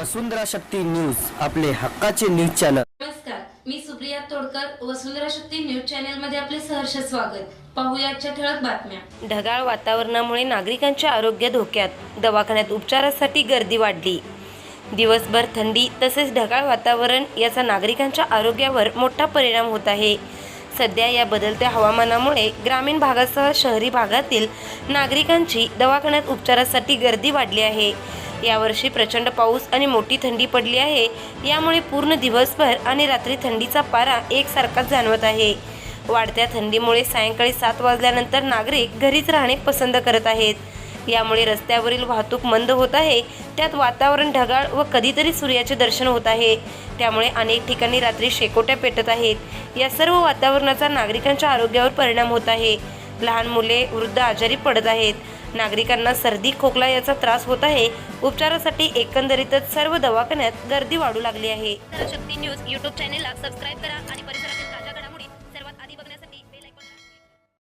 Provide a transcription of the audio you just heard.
वसुंधरा Shakti news आपले हक्काचे news channel. नमस्कार मी सुप्रिया तोडकर वसुंधरा शक्ती न्यूज चॅनलमध्ये आपले सहर्ष स्वागत. पाहूया आजच्या ठळक बातम्या. ढगाळ वातावरणामुळे नागरिकांचे आरोग्य धोक्यात दवाखान्यात उपचारासाठी गर्दी वाढली. दिवसभर थंडी तसेच ढगाळ वातावरण याचा नागरिकांच्या आरोग्यावर मोठा परिणाम होत आहे. सध्या या बदलत्या हवामानामुळे ग्रामीण भागासह शहरी भागातील नागरिकांची दवाखान्यात उपचारासाठी गर्दी वाढली आहे. यावर्षी प्रचंड पाऊस आणि मोठी थंडी पडली आहे. यामुळे पूर्ण दिवसभर आणि रात्री थंडीचा पारा एकसारखाच जाणवत आहे. वाढत्या थंडीमुळे सायंकाळी सात वाजल्यानंतर नागरिक घरीच राहणे पसंत करत आहेत. यामुळे रस्त्यावरील वाहतूक मंद होत आहे. त्यात वातावरण ढगाळ व कधीतरी सूर्याचे दर्शन होत आहे. त्यामुळे अनेक ठिकाणी रात्री शेकोट्या पेटत आहेत. या सर्व वातावरणाचा नागरिकांच्या आरोग्यावर परिणाम होत आहे. लहान मुले वृद्ध आजारी पडत आहेत. नागरिकांना सर्दी खोकला याचा त्रास होत आहे. उपचारासाठी एकंदरीतच सर्व दवाखान्यात गर्दी वाढू लागली आहे. न्यूज यूट्यूब चॅनेलला सबस्क्राईब करा